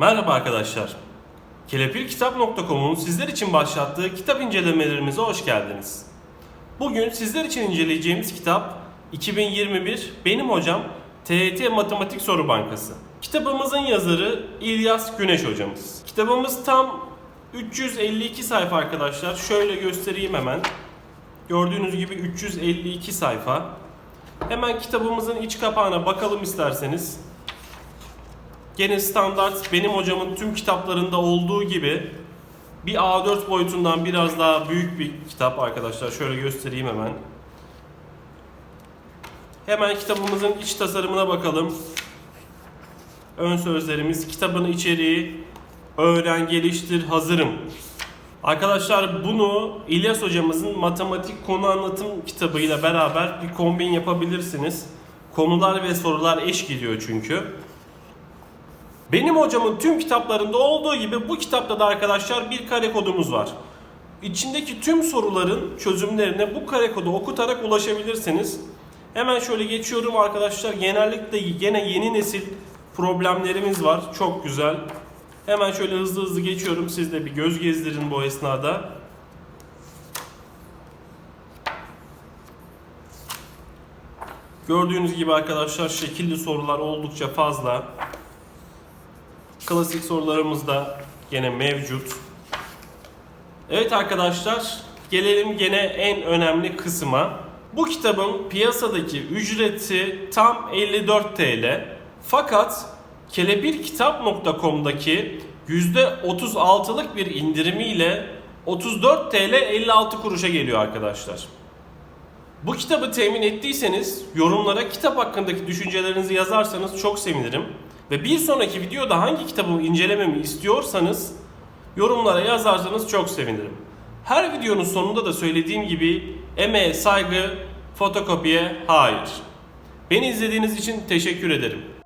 Merhaba arkadaşlar. Kelepirkitap.com'un sizler için başlattığı kitap incelemelerimize hoş geldiniz. Bugün sizler için inceleyeceğimiz kitap 2021 Benim Hocam TET Matematik Soru Bankası. Kitabımızın yazarı İlyas Güneş hocamız. Kitabımız tam 352 sayfa arkadaşlar. Şöyle göstereyim hemen. Gördüğünüz gibi 352 sayfa. Hemen kitabımızın iç kapağına bakalım isterseniz. Gene standart benim hocamın tüm kitaplarında olduğu gibi bir A4 boyutundan biraz daha büyük bir kitap arkadaşlar. Şöyle göstereyim hemen. Hemen kitabımızın iç tasarımına bakalım. Ön sözlerimiz, kitabın içeriği, öğren, geliştir, hazırım. Arkadaşlar bunu İlyas hocamızın matematik konu anlatım kitabıyla beraber bir kombin yapabilirsiniz. Konular ve sorular eş gidiyor çünkü. Benim hocamın tüm kitaplarında olduğu gibi bu kitapta da arkadaşlar bir kare kodumuz var. İçindeki tüm soruların çözümlerine bu kare kodu okutarak ulaşabilirsiniz. Hemen şöyle geçiyorum arkadaşlar. Genellikle gene yeni nesil problemlerimiz var. Çok güzel. Hemen şöyle hızlı hızlı geçiyorum. Siz de bir göz gezdirin bu esnada. Gördüğünüz gibi arkadaşlar şekilli sorular oldukça fazla. Klasik sorularımız da gene mevcut. Evet arkadaşlar, gelelim gene en önemli kısma. Bu kitabın piyasadaki ücreti tam 54 TL. Fakat kelepirkitap.com'daki %36'lık bir indirimiyle 34 TL 56 kuruşa geliyor arkadaşlar. Bu kitabı temin ettiyseniz yorumlara kitap hakkındaki düşüncelerinizi yazarsanız çok sevinirim. Ve bir sonraki videoda hangi kitabı incelememi istiyorsanız yorumlara yazarsanız çok sevinirim. Her videonun sonunda da söylediğim gibi emeğe saygı, fotokopiye hayır. Beni izlediğiniz için teşekkür ederim.